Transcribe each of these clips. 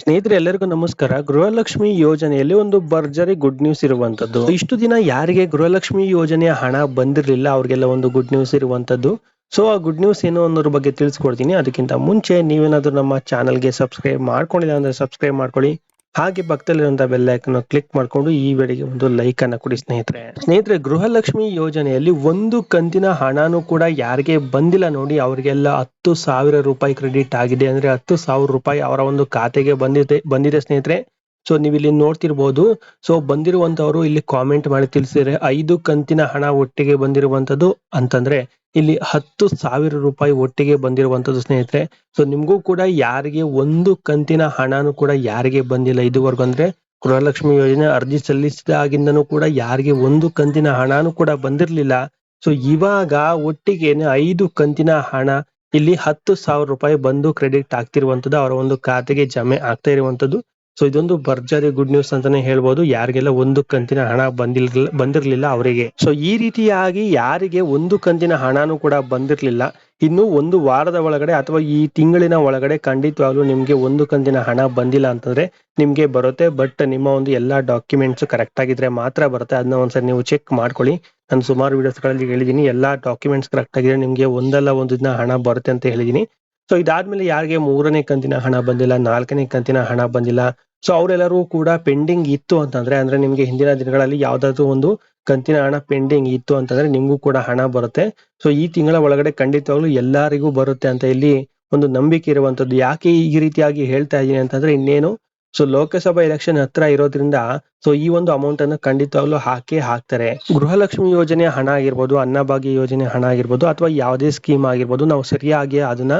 ಸ್ನೇಹಿತರೆ, ಎಲ್ಲರಿಗೂ ನಮಸ್ಕಾರ. ಗೃಹಲಕ್ಷ್ಮಿ ಯೋಜನೆಯಲ್ಲಿ ಒಂದು ಭರ್ಜರಿ ಗುಡ್ ನ್ಯೂಸ್ ಇರುವಂತದ್ದು. ಇಷ್ಟು ದಿನ ಯಾರಿಗೆ ಗೃಹಲಕ್ಷ್ಮಿ ಯೋಜನೆಯ ಹಣ ಬಂದಿರಲಿಲ್ಲ, ಅವ್ರಿಗೆಲ್ಲ ಒಂದು ಗುಡ್ ನ್ಯೂಸ್ ಇರುವಂತದ್ದು. ಸೊ ಆ ಗುಡ್ ನ್ಯೂಸ್ ಏನು ಅನ್ನೋದ್ರ ಬಗ್ಗೆ ತಿಳಿಸ್ಕೊಡ್ತೀನಿ. ಅದಕ್ಕಿಂತ ಮುಂಚೆ ನೀವೇನಾದ್ರೂ ನಮ್ಮ ಚಾನಲ್ಗೆ ಸಬ್ಸ್ಕ್ರೈಬ್ ಮಾಡ್ಕೊಂಡಿಲ್ಲ ಅಂದ್ರೆ ಸಬ್ಸ್ಕ್ರೈಬ್ ಮಾಡ್ಕೊಳ್ಳಿ. ಹಾಗೆ ಪಕ್ಕದಲ್ಲಿರುವಂತಹ ಬೆಲ್ ಐಕನ್ ಕ್ಲಿಕ್ ಮಾಡ್ಕೊಂಡು ಈ ವೇಳೆಗೆ ಒಂದು ಲೈಕ್ ಅನ್ನ ಕೊಡಿ ಸ್ನೇಹಿತರೆ. ಸ್ನೇಹಿತರೆ, ಗೃಹಲಕ್ಷ್ಮಿ ಯೋಜನೆಯಲ್ಲಿ ಒಂದು ಕಂತಿನ ಹಣನೂ ಕೂಡ ಯಾರಿಗೆ ಬಂದಿಲ್ಲ ನೋಡಿ, ಅವರಿಗೆಲ್ಲ ಹತ್ತು ಸಾವಿರ ರೂಪಾಯಿ ಕ್ರೆಡಿಟ್ ಆಗಿದೆ. ಅಂದ್ರೆ ಹತ್ತು ಸಾವಿರ ರೂಪಾಯಿ ಅವರ ಒಂದು ಖಾತೆಗೆ ಬಂದಿದೆ ಬಂದಿದೆ ಸ್ನೇಹಿತರೆ. ಸೊ ನೀವು ಇಲ್ಲಿ ನೋಡ್ತಿರ್ಬೋದು. ಸೊ ಬಂದಿರುವಂತವರು ಇಲ್ಲಿ ಕಾಮೆಂಟ್ ಮಾಡಿ ತಿಳಿಸಿದ್ರೆ ಐದು ಕಂತಿನ ಹಣ ಒಟ್ಟಿಗೆ ಬಂದಿರುವಂತದ್ದು ಅಂತಂದ್ರೆ ಇಲ್ಲಿ ಹತ್ತು ಸಾವಿರ ರೂಪಾಯಿ ಒಟ್ಟಿಗೆ ಬಂದಿರುವಂತದ್ದು ಸ್ನೇಹಿತರೆ. ಸೊ ನಿಮ್ಗೂ ಕೂಡ ಯಾರಿಗೆ ಒಂದು ಕಂತಿನ ಹಣನು ಕೂಡ ಯಾರಿಗೆ ಬಂದಿಲ್ಲ ಇದುವರೆಗೂ ಅಂದ್ರೆ ಗೃಹಲಕ್ಷ್ಮಿ ಯೋಜನೆ ಅರ್ಜಿ ಸಲ್ಲಿಸಿದಾಗಿಂದನೂ ಕೂಡ ಯಾರಿಗೆ ಒಂದು ಕಂತಿನ ಹಣನು ಕೂಡ ಬಂದಿರ್ಲಿಲ್ಲ. ಸೊ ಇವಾಗ ಒಟ್ಟಿಗೆ ಐದು ಕಂತಿನ ಹಣ ಇಲ್ಲಿ ಹತ್ತು ಸಾವಿರ ರೂಪಾಯಿ ಬಂದು ಕ್ರೆಡಿಟ್ ಆಗ್ತಿರುವಂತದ್ದು ಅವರ ಒಂದು ಖಾತೆಗೆ ಜಮೆ ಆಗ್ತಾ ಇರುವಂತದ್ದು ಸೊ ಇದೊಂದು ಭರ್ಜರಿ ಗುಡ್ ನ್ಯೂಸ್ ಅಂತಾನೆ ಹೇಳ್ಬೋದು. ಯಾರಿಗೆಲ್ಲ ಒಂದು ಕಂತಿನ ಹಣ ಬಂದಿರ್ಲಿಲ್ಲ ಬಂದಿರ್ಲಿಲ್ಲ ಅವರಿಗೆ. ಸೊ ಈ ರೀತಿಯಾಗಿ ಯಾರಿಗೆ ಒಂದು ಕಂತಿನ ಹಣನೂ ಕೂಡ ಬಂದಿರ್ಲಿಲ್ಲ. ಇನ್ನು ಒಂದು ವಾರದ ಒಳಗಡೆ ಅಥವಾ ಈ ತಿಂಗಳಿನ ಒಳಗಡೆ ಖಂಡಿತವಾಗ್ಲೂ ನಿಮ್ಗೆ ಒಂದು ಕಂತಿನ ಹಣ ಬಂದಿಲ್ಲ ಅಂತಂದ್ರೆ ನಿಮ್ಗೆ ಬರುತ್ತೆ. ಬಟ್ ನಿಮ್ಮ ಒಂದು ಎಲ್ಲಾ ಡಾಕ್ಯುಮೆಂಟ್ಸ್ ಕರೆಕ್ಟ್ ಆಗಿದ್ರೆ ಮಾತ್ರ ಬರುತ್ತೆ. ಅದನ್ನ ಒಂದ್ಸರಿ ನೀವು ಚೆಕ್ ಮಾಡ್ಕೊಳ್ಳಿ. ನಾನು ಸುಮಾರು ವಿಡಿಯೋಸ್ಗಳಲ್ಲಿ ಹೇಳಿದೀನಿ. ಎಲ್ಲಾ ಡಾಕ್ಯುಮೆಂಟ್ಸ್ ಕರೆಕ್ಟ್ ಆಗಿದ್ರೆ ನಿಮ್ಗೆ ಒಂದಲ್ಲ ಒಂದು ದಿನ ಹಣ ಬರುತ್ತೆ ಅಂತ ಹೇಳಿದೀನಿ. ಸೊ ಇದಾದ್ಮೇಲೆ ಯಾರಿಗೆ ಮೂರನೇ ಕಂತಿನ ಹಣ ಬಂದಿಲ್ಲ, ನಾಲ್ಕನೇ ಕಂತಿನ ಹಣ ಬಂದಿಲ್ಲ ಸೊ ಅವರೆಲ್ಲರೂ ಕೂಡ ಪೆಂಡಿಂಗ್ ಇತ್ತು ಅಂತಂದ್ರೆ, ಅಂದ್ರೆ ನಿಮ್ಗೆ ಹಿಂದಿನ ದಿನಗಳಲ್ಲಿ ಯಾವ್ದಾದ್ರು ಒಂದು ಕಂತಿನ ಹಣ ಪೆಂಡಿಂಗ್ ಇತ್ತು ಅಂತಂದ್ರೆ ನಿಮ್ಗೂ ಕೂಡ ಹಣ ಬರುತ್ತೆ. ಸೊ ಈ ತಿಂಗಳ ಒಳಗಡೆ ಖಂಡಿತವಾಗ್ಲೂ ಎಲ್ಲರಿಗೂ ಬರುತ್ತೆ ಅಂತ ಇಲ್ಲಿ ಒಂದು ನಂಬಿಕೆ ಇರುವಂತದ್ದು. ಯಾಕೆ ಈ ರೀತಿಯಾಗಿ ಹೇಳ್ತಾ ಇದೀನಿ ಅಂತಂದ್ರೆ ಇನ್ನೇನು ಸೊ ಲೋಕಸಭಾ ಎಲೆಕ್ಷನ್ ಹತ್ರ ಇರೋದ್ರಿಂದ ಸೊ ಈ ಒಂದು ಅಮೌಂಟ್ ಅನ್ನು ಖಂಡಿತವಾಗ್ಲು ಹಾಕೇ ಹಾಕ್ತಾರೆ. ಗೃಹಲಕ್ಷ್ಮಿ ಯೋಜನೆ ಹಣ ಆಗಿರ್ಬೋದು ಅನ್ನಭಾಗ್ಯ ಯೋಜನೆ ಹಣ ಆಗಿರ್ಬೋದು, ಅಥವಾ ಯಾವುದೇ ಸ್ಕೀಮ್ ಆಗಿರ್ಬೋದು, ನಾವು ಸರಿಯಾಗಿ ಅದನ್ನ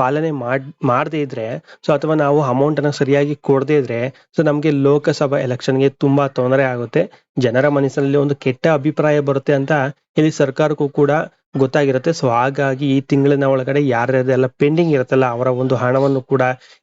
ಪಾಲನೆ ಮಾಡ್, ಮಾಡದೇ ಇದ್ರೆ ಸೊ ಅಥವಾ ನಾವು ಅಮೌಂಟ್ ಅನ್ನ ಸರಿಯಾಗಿ ಕೊಡದೇ ಇದ್ರೆ ಸೊ ನಮ್ಗೆ ಲೋಕಸಭಾ ಎಲೆಕ್ಷನ್ಗೆ ತುಂಬಾ ತೊಂದರೆ ಆಗುತ್ತೆ. ಜನರ ಮನಸ್ಸಿನಲ್ಲಿ ಒಂದು ಕೆಟ್ಟ ಅಭಿಪ್ರಾಯ ಬರುತ್ತೆ ಅಂತ ಇಲ್ಲಿ ಸರ್ಕಾರಕ್ಕೂ ಕೂಡ ಗೊತ್ತಾಗಿರುತ್ತೆ. ಸೊ ಹಾಗಾಗಿ ಈ ತಿಂಗಳಿನ ಒಳಗಡೆ ಯಾರ್ಯಾರೆಲ್ಲ ಪೆಂಡಿಂಗ್ ಇರುತ್ತಲ್ಲ, ಅವರ ಒಂದು ಹಣವನ್ನು ಕೂಡ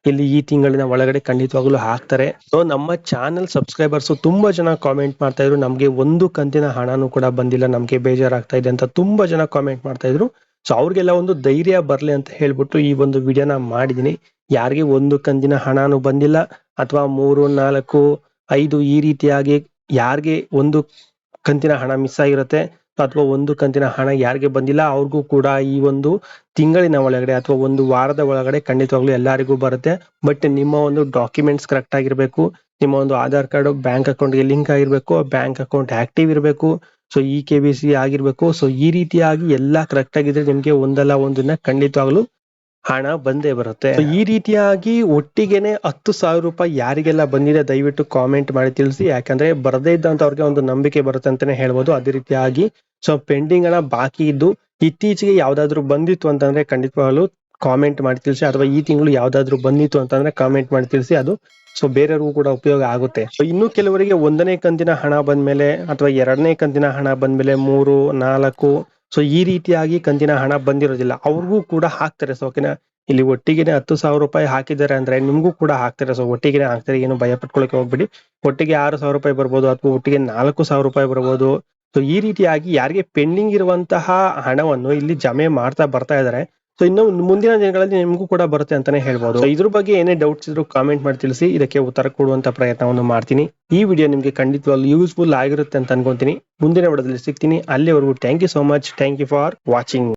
ಇಲ್ಲಿ ಈ ತಿಂಗಳಿನ ಒಳಗಡೆ ಖಂಡಿತವಾಗ್ಲೂ ಹಾಕ್ತಾರೆ. ಸೊ ನಮ್ಮ ಚಾನೆಲ್ ಸಬ್ಸ್ಕ್ರೈಬರ್ಸ್ ತುಂಬಾ ಜನ ಕಾಮೆಂಟ್ ಮಾಡ್ತಾ ಇದ್ರು. ನಮ್ಗೆ ಒಂದು ಕಂತಿನ ಹಣನೂ ಕೂಡ ಬಂದಿಲ್ಲ, ನಮ್ಗೆ ಬೇಜಾರಾಗ್ತಾ ಇದೆ ಅಂತ ತುಂಬಾ ಜನ ಕಾಮೆಂಟ್ ಮಾಡ್ತಾ ಇದ್ರು. ಸೊ ಅವ್ರಿಗೆಲ್ಲ ಒಂದು ಧೈರ್ಯ ಬರ್ಲಿ ಅಂತ ಹೇಳ್ಬಿಟ್ಟು ಈ ಒಂದು ವಿಡಿಯೋನ ಮಾಡಿದೀನಿ. ಯಾರಿಗೆ ಒಂದು ಕಂತಿನ ಹಣಾನು ಬಂದಿಲ್ಲ ಅಥವಾ ಮೂರು, ನಾಲ್ಕು, ಐದು ಈ ರೀತಿಯಾಗಿ ಯಾರಿಗೆ ಒಂದು ಕಂತಿನ ಹಣ ಮಿಸ್ ಆಗಿರುತ್ತೆ ಅಥವಾ ಒಂದು ಕಂತಿನ ಹಣ ಯಾರಿಗೆ ಬಂದಿಲ್ಲ, ಅವ್ರಿಗೂ ಕೂಡ ಈ ಒಂದು ತಿಂಗಳಿನ ಒಳಗಡೆ ಅಥವಾ ಒಂದು ವಾರದ ಒಳಗಡೆ ಖಂಡಿತವಾಗ್ಲೂ ಎಲ್ಲರಿಗೂ ಬರುತ್ತೆ. ಬಟ್ ನಿಮ್ಮ ಒಂದು ಡಾಕ್ಯುಮೆಂಟ್ಸ್ ಕರೆಕ್ಟ್ ಆಗಿರ್ಬೇಕು. ನಿಮ್ಮ ಒಂದು ಆಧಾರ್ ಕಾರ್ಡ್, ಬ್ಯಾಂಕ್ ಅಕೌಂಟ್ಗೆ ಲಿಂಕ್ ಆಗಿರ್ಬೇಕು, ಬ್ಯಾಂಕ್ ಅಕೌಂಟ್ ಆಕ್ಟಿವ್ ಇರಬೇಕು, so E K B C ಆಗಿರ್ಬೇಕು, ಸೊ ಈ ರೀತಿಯಾಗಿ ಎಲ್ಲಾ ಕರೆಕ್ಟ್ ಆಗಿದ್ರೆ ನಿಮ್ಗೆ ಒಂದಲ್ಲ ಒಂದಿನ ಖಂಡಿತವಾಗ್ಲು ಹಣ ಬಂದೇ ಬರುತ್ತೆ. ಈ ರೀತಿಯಾಗಿ ಒಟ್ಟಿಗೆನೆ ಹತ್ತು ಸಾವಿರ ರೂಪಾಯಿ ಯಾರಿಗೆಲ್ಲ ಬಂದಿದೆ ದಯವಿಟ್ಟು ಕಾಮೆಂಟ್ ಮಾಡಿ ತಿಳಿಸಿ. ಯಾಕಂದ್ರೆ ಬರದೇ ಇದ್ದಂತವ್ರಿಗೆ ಒಂದು ನಂಬಿಕೆ ಬರುತ್ತೆ ಅಂತಾನೆ ಹೇಳ್ಬೋದು. ಅದೇ ರೀತಿಯಾಗಿ ಸೊ ಪೆಂಡಿಂಗ್ ಹಣ ಬಾಕಿ ಇದ್ದು ಇತ್ತೀಚೆಗೆ ಯಾವ್ದಾದ್ರು ಬಂದಿತ್ತು ಅಂತಂದ್ರೆ ಖಂಡಿತವಾಗ್ಲು ಕಾಮೆಂಟ್ ಮಾಡಿ ತಿಳಿಸಿ. ಅಥವಾ ಈ ತಿಂಗಳು ಯಾವ್ದಾದ್ರು ಬಂದಿತ್ತು ಅಂತಂದ್ರೆ ಕಾಮೆಂಟ್ ಮಾಡಿ ತಿಳಿಸಿ. ಅದು ಸೊ ಬೇರೆಯವ್ರಿಗೂ ಕೂಡ ಉಪಯೋಗ ಆಗುತ್ತೆ. ಸೊ ಇನ್ನು ಕೆಲವರಿಗೆ ಒಂದನೇ ಕಂತಿನ ಹಣ ಬಂದ್ಮೇಲೆ ಅಥವಾ ಎರಡನೇ ಕಂತಿನ ಹಣ ಬಂದ್ಮೇಲೆ ಮೂರು, ನಾಲ್ಕು ಸೊ ಈ ರೀತಿಯಾಗಿ ಕಂತಿನ ಹಣ ಬಂದಿರೋದಿಲ್ಲ. ಅವ್ರಿಗೂ ಕೂಡ ಹಾಕ್ತಾರೆ. ಸೊ ಓಕೆನಾ? ಇಲ್ಲಿ ಒಟ್ಟಿಗೆನೆ ಹತ್ತು ಸಾವಿರ ರೂಪಾಯಿ ಹಾಕಿದ್ದಾರೆ ಅಂದ್ರೆ ನಿಮ್ಗೂ ಕೂಡ ಹಾಕ್ತಾರೆ. ಸೊ ಒಟ್ಟಿಗೆನೆ ಹಾಕ್ತಾರೆ. ಏನು ಭಯ ಪಟ್ಕೊಳಕ್ಕೆ ಹೋಗ್ಬಿಡಿ. ಒಟ್ಟಿಗೆ ಆರು ಸಾವಿರ ರೂಪಾಯಿ ಬರ್ಬೋದು ಅಥವಾ ಒಟ್ಟಿಗೆ ನಾಲ್ಕು ಸಾವಿರ ರೂಪಾಯಿ ಬರ್ಬೋದು. ಸೊ ಈ ರೀತಿಯಾಗಿ ಯಾರಿಗೆ ಪೆಂಡಿಂಗ್ ಇರುವಂತಹ ಹಣವನ್ನು ಇಲ್ಲಿ ಜಮೆ ಮಾಡ್ತಾ ಬರ್ತಾ ಇದ್ದಾರೆ. ಸೊ ಇನ್ನು ಮುಂದಿನ ದಿನಗಳಲ್ಲಿ ನಿಮಗೂ ಕೂಡ ಬರುತ್ತೆ ಅಂತಾನೆ ಹೇಳ್ಬೋದು. ಇದ್ರ ಬಗ್ಗೆ ಏನೇ ಡೌಟ್ಸ್ ಇದ್ರು ಕಾಮೆಂಟ್ ಮಾಡಿ ತಿಳಿಸಿ, ಇದಕ್ಕೆ ಉತ್ತರ ಕೊಡುವಂತ ಪ್ರಯತ್ನವನ್ನು ಮಾಡ್ತೀನಿ. ಈ ವಿಡಿಯೋ ನಿಮಗೆ ಖಂಡಿತವಾಗ್ಲು ಯೂಸ್ಫುಲ್ ಆಗಿರುತ್ತೆ ಅಂತ ಅನ್ಕೊಂತೀನಿ. ಮುಂದಿನ ವಿಡಿಯೋದಲ್ಲಿ ಸಿಗ್ತೀನಿ. ಅಲ್ಲಿವರೆಗೂ thank you so much thank you for watching